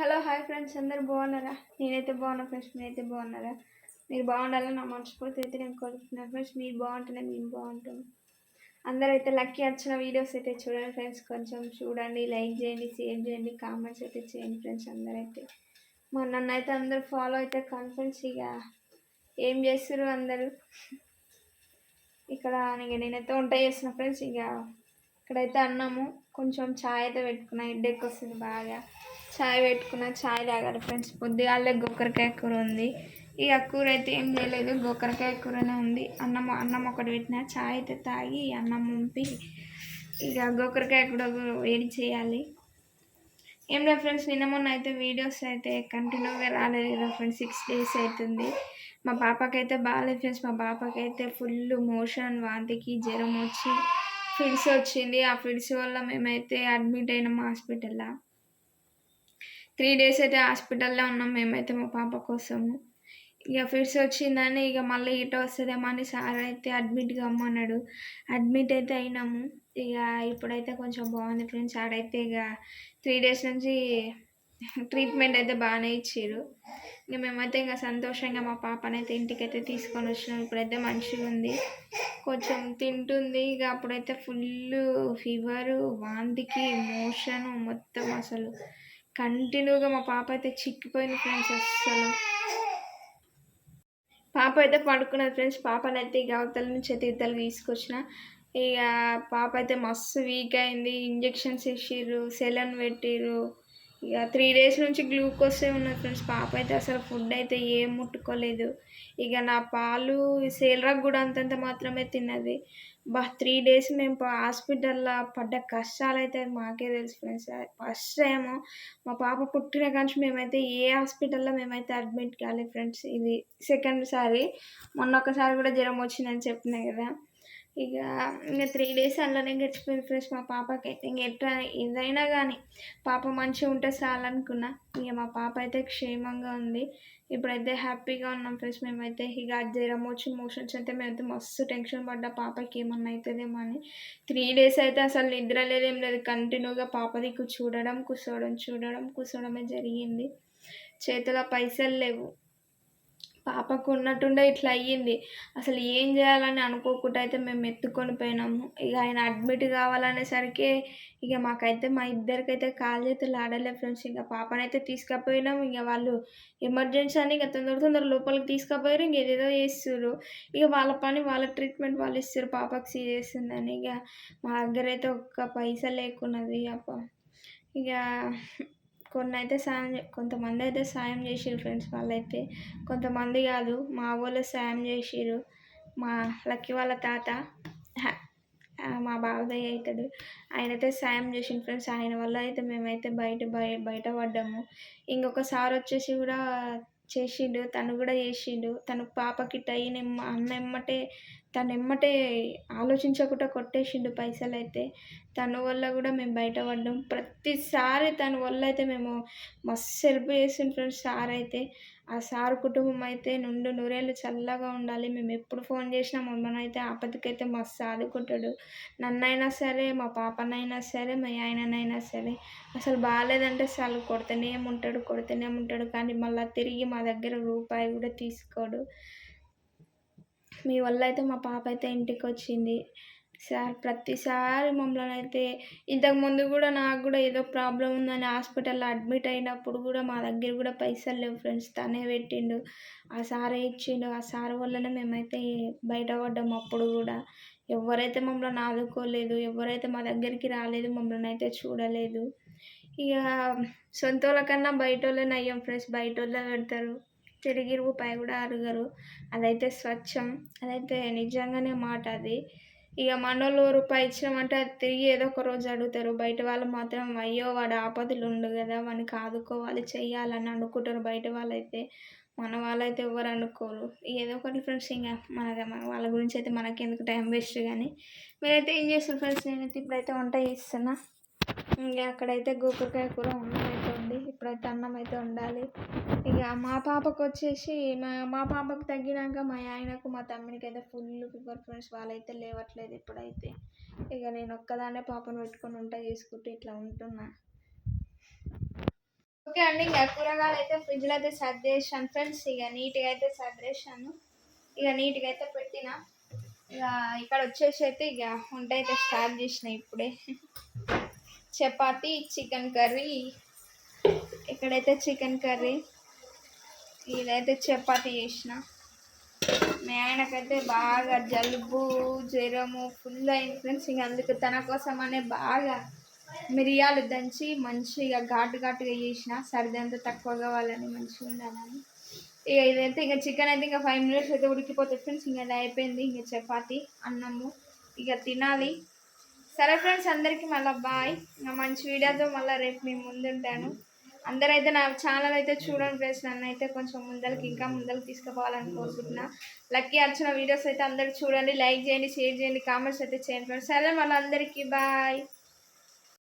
Hello hi friends అందరు బాగున్నారా? నేనైతే బాగున్నా ఫ్రెండ్స్ మీరైతే బాగున్నారా? మీరు బాగుండాలని నా మనస్ఫూర్తి అయితే నేను కోరుకుంటున్నాను ఫ్రెండ్స్ మీరు బాగుంటేనే మేము బాగుంటాం. అందరూ అయితే లక్కీ వచ్చిన వీడియోస్ అయితే చూడండి ఫ్రెండ్స్ కొంచెం చూడండి లైక్ చేయండి షేర్ చేయండి కామెంట్స్ అయితే చేయండి ఫ్రెండ్స్ అందరైతే. మా నన్ను అయితే అందరు ఫాలో అయితే కాన్ఫరెన్స్ ఇక ఏం చేస్తారు అందరూ? ఇక్కడ ఇక నేనైతే వంట చేసిన ఫ్రెండ్స్ ఇక ఇక్కడైతే అన్నాము. కొంచెం ఛాయ్ అయితే పెట్టుకున్నా హెడ్డెక్ వస్తుంది బాగా. ఛాయ్ పెట్టుకున్న. ఛాయ్ తాగాలి ఫ్రెండ్స్. పొద్దుగాలే గోకరకాయ కూర ఉంది. ఇక కూర అయితే ఏం చేయలేదు. గోకరకాయ కూరనే ఉంది. అన్నం అన్నం ఒకటి పెట్టిన. ఛాయ్ అయితే తాగి అన్నం ఉంపి ఇక గోకరకాయ కూడా వేడి చేయాలి? ఏం లేదు ఫ్రెండ్స్. నిన్న మొన్న అయితే వీడియోస్ అయితే కంటిన్యూగా రాలేదు కదా ఫ్రెండ్స్. సిక్స్ డేస్ అవుతుంది. మా పాపకైతే బాగాలేదు ఫ్రెండ్స్. మా పాపకైతే ఫుల్ మోషన్ వాంతికి జ్వరం వచ్చి ఫిడ్స్ వచ్చింది. ఆ ఫిడ్స్ వల్ల మేమైతే అడ్మిట్ అయినాం హాస్పిటల్లో. త్రీ డేస్ అయితే హాస్పిటల్లో ఉన్నాం. మేమైతే మా పాప కోసము. ఇక ఫిట్స్ వచ్చిందని ఇక మళ్ళీ ఇట వస్తుందేమో అని సార్ అయితే అడ్మిట్ కమ్మన్నాడు అడ్మిట్ అయితే అయినాము. ఇక ఇప్పుడైతే కొంచెం బాగుంది ఫ్రెండ్స్ ఆడైతే ఇక త్రీ డేస్ నుంచి ట్రీట్మెంట్ అయితే బాగానే ఇచ్చారు ఇంకా మేమైతే ఇంకా సంతోషంగా మా పాపనైతే ఇంటికైతే తీసుకొని వచ్చినాం. ఇప్పుడైతే మంచిగా ఉంది. కొంచెం తింటుంది. ఇక అప్పుడైతే ఫుల్ ఫీవరు వాంతికి మోషన్ మొత్తం అసలు. కంటిన్యూగా మా పాప అయితే చిక్కిపోయింది ఫ్రెండ్స్ అస్సలు. పాప అయితే పడుకున్నది ఫ్రెండ్స్. పాపనైతే ఇక అవతల నుంచి అయితే ఇద్దరు తీసుకొచ్చిన. ఇక పాప అయితే మస్తు వీక్ అయింది. ఇంజెక్షన్స్ ఇచ్చిర్రు సెలన్ పెట్టిర్రు. ఇక త్రీ డేస్ నుంచి గ్లూకోసే ఉన్నది ఫ్రెండ్స్ పాప అయితే అసలు ఫుడ్ అయితే ఏం ముట్టుకోలేదు. ఇక నా పాలు సేలరాకు కూడా అంతంత మాత్రమే తిన్నది. బా త్రీ డేస్ మేము హాస్పిటల్లో పడ్డ కష్టాలు అయితే మాకే తెలుసు ఫ్రెండ్స్ ఫస్ట్ టైం మా పాప పుట్టిన కానీ మేమైతే ఏ హాస్పిటల్లో మేమైతే అడ్మిట్ కాలేదు ఫ్రెండ్స్ ఇది సెకండ్ సారి. మొన్న ఒకసారి కూడా జ్వరం వచ్చిందని చెప్పిన కదా. ఇక ఇంకా త్రీ డేస్ అలానే గడిచిపోయింది ఫ్రెండ్స్ మా పాపకైతే. ఇంక ఎట్లా ఏదైనా కానీ పాప మంచిగా ఉంటే చాలనుకున్నా. ఇక మా పాప అయితే క్షేమంగా ఉంది. ఇప్పుడైతే హ్యాపీగా ఉన్నాం ఫ్రెండ్స్ మేమైతే. ఇక జ్వరం వచ్చి మోషన్స్ అయితే మేమైతే మస్తు టెన్షన్ పడ్డా పాపకి ఏమన్నా అవుతుందేమో అని. త్రీ డేస్ అయితే అసలు నిద్ర లేదేం లేదు. కంటిన్యూగా పాప దిక్కు చూడడం కూర్చోవడం చూడడం కూర్చోవడమే జరిగింది. చేతిలో పైసలు లేవు. పాపకు ఉన్నట్టుండే ఇట్లా అయ్యింది. అసలు ఏం చేయాలని అనుకోకుండా అయితే మేము ఎత్తుకొని పోయినాము. ఇక ఆయన అడ్మిట్ కావాలనేసరికి ఇక మాకైతే మా ఇద్దరికైతే కాలు చేతులు ఆడలే ఫ్రెండ్స్. ఇంకా పాపనైతే తీసుకుపోయినాం. ఇక వాళ్ళు ఎమర్జెన్సీ అని ఇక తొందర తొందర లోపలికి తీసుకుపోయారు. ఇంక ఏదేదో చేస్తారు ఇక వాళ్ళ పని వాళ్ళ ట్రీట్మెంట్ వాళ్ళు ఇస్తారు పాపకి సీరియస్ ఉందని. ఇక మా దగ్గర అయితే ఒక్క పైసా లేకున్నది. అప్ప ఇక కొన్ని అయితే సాయం కొంతమంది అయితే సాయం చేసిర్రు ఫ్రెండ్స్ వాళ్ళైతే. కొంతమంది కాదు మా వాళ్ళు సాయం చేసిర్రు. మా లక్కీ వాళ్ళ తాత మా బాబాయ్ అవుతాడు ఆయన అయితే సాయం చేసిండు ఫ్రెండ్స్. ఆయన వల్ల అయితే మేమైతే బయట బయ బయట పడ్డాము. ఇంకొక సార్ వచ్చేసి కూడా చేసిండు. తను కూడా చేసిండు. తను పాపకి టైన్ అన్న ఎమ్మటే తను ఎమ్మటే ఆలోచించకుండా కొట్టేసిండు పైసలు అయితే తన వల్ల కూడా మేము బయటపడ్డాం. ప్రతిసారి తన వల్ల అయితే మేము మస్తు హెల్ప్ చేసిండు ఫ్రెండ్స్ సార్ అయితే. ఆ సార్ కుటుంబం అయితే నుండు నూరేళ్ళు చల్లగా ఉండాలి. మేము ఎప్పుడు ఫోన్ చేసినా మమ్మల్ని అయితే ఆపదకైతే మస్తు ఆదుకుంటాడు. నన్నైనా సరే మా పాపనైనా సరే మా ఆయననైనా సరే. అసలు బాగాలేదంటే చాలు కొడుతూనే ఉంటాడు కొడుతూనే ఉంటాడు. కానీ మళ్ళీ తిరిగి మా దగ్గర రూపాయి కూడా తీసుకోడు. మీ వల్ల అయితే మా పాప అయితే ఇంటికి వచ్చింది సార్ ప్రతిసారి మమ్మల్ని అయితే ఇంతకుముందు కూడా నాకు కూడా ఏదో ప్రాబ్లం ఉందని హాస్పిటల్లో అడ్మిట్ అయినప్పుడు కూడా మా దగ్గర కూడా పైసలు లేవు ఫ్రెండ్స్. తనే పెట్టిండు. ఆ సారే ఇచ్చిండు. ఆ సార్ వల్లనే మేమైతే బయటపడ్డాము అప్పుడు కూడా. ఎవరైతే మమ్మల్ని ఆదుకోలేదు ఎవరైతే మా దగ్గరికి రాలేదు మమ్మల్ని అయితే చూడలేదు. ఇక సొంత వాళ్ళకన్నా బయట వాళ్ళని అయ్యాం ఫ్రెండ్స్. బయట వాళ్ళే పెడతారు. తిరిగి రూపాయి కూడా అరగరు అదైతే స్వచ్ఛం. అదైతే నిజంగానే మాట అది. ఇక మనోళ్ళు రూపాయి ఇచ్చినామంటే అది తిరిగి ఏదో ఒక రోజు అడుగుతారు. బయట వాళ్ళు మాత్రం అయ్యో వాడు ఆపదలు ఉండు కదా వానికి ఆదుకోవాలి చెయ్యాలని అనుకుంటారు. బయట వాళ్ళైతే మన వాళ్ళైతే ఎవరు అనుకోరు. ఏదో ఒకటి ఫ్రెండ్స్ ఇంకా మన వాళ్ళ గురించి అయితే మనకి ఎందుకు టైం వేస్ట్ కానీ మీరైతే ఏం చేస్తారు ఫ్రెండ్స్? నేనైతే ఇప్పుడైతే వంట చేస్తున్నా. ఇంకా అక్కడైతే గోకరకాయ కూర అన్నం ఉండాలి ఇప్పుడైతే అన్నం అయితే ఉండాలి. ఇక మా పాపకు వచ్చేసి మా మా పాపకు తగ్గినాక మా ఆయనకు మా తమ్మునికి అయితే ఫుల్ ఫీవర్ ఫ్రెండ్స్ వాళ్ళైతే లేవట్లేదు ఇప్పుడైతే. ఇక నేను ఒక్కదాన్నే పాపను పెట్టుకొని వంట చేసుకుంటూ ఇట్లా ఉంటున్నా. ఓకే అండి ఇక కూరగాయలు అయితే ఫ్రిడ్జ్లో అయితే సర్దేశాను ఫ్రెండ్స్. ఇక నీట్గా అయితే సర్దేశాను ఇక నీట్గా అయితే పెట్టిన. ఇక ఇక్కడ వచ్చేసి అయితే ఇక వంట అయితే స్టార్ట్ చేసిన ఇప్పుడే. చపాతి చికెన్ కర్రీ ఇక్కడైతే చికెన్ కర్రీ. ఇదైతే చపాతి చేసిన. మీ ఆయనకైతే బాగా జలుబు జ్వరము ఫుల్ అయింది ఫ్రెండ్స్. ఇంక అందుకు తన కోసం అనే బాగా మిరియాలు దంచి మంచిగా ఘాటు ఘాటుగా చేసిన. సర్ది అంతా తక్కువ కావాలని మంచిగా ఉండాలని. ఇక ఇదైతే ఇంకా చికెన్ అయితే ఇంకా ఫైవ్ మినిట్స్ అయితే ఉడికిపోతుంది ఫ్రెండ్స్. ఇంకా అది అయిపోయింది ఇంకా చపాతి అన్నము. ఇక తినాలి. సరే ఫ్రెండ్స్ అందరికీ మళ్ళీ బాయ్. ఇంకా మంచి వీడియోతో మళ్ళీ రేపు మేము ముందుంటాను. అందరైతే నా ఛానల్ అయితే చూడండి ఫ్రెండ్స్ నన్ను అయితే కొంచెం ముందరికి ఇంకా ముందరికి తీసుకుపోవాలని కోరుకుంటున్నా. లక్కీ అర్చన వీడియోస్ అయితే అందరు చూడండి. లైక్ చేయండి షేర్ చేయండి కామెంట్స్ అయితే చేయండి ఫ్రెండ్స్ సరే మళ్ళీ అందరికీ బాయ్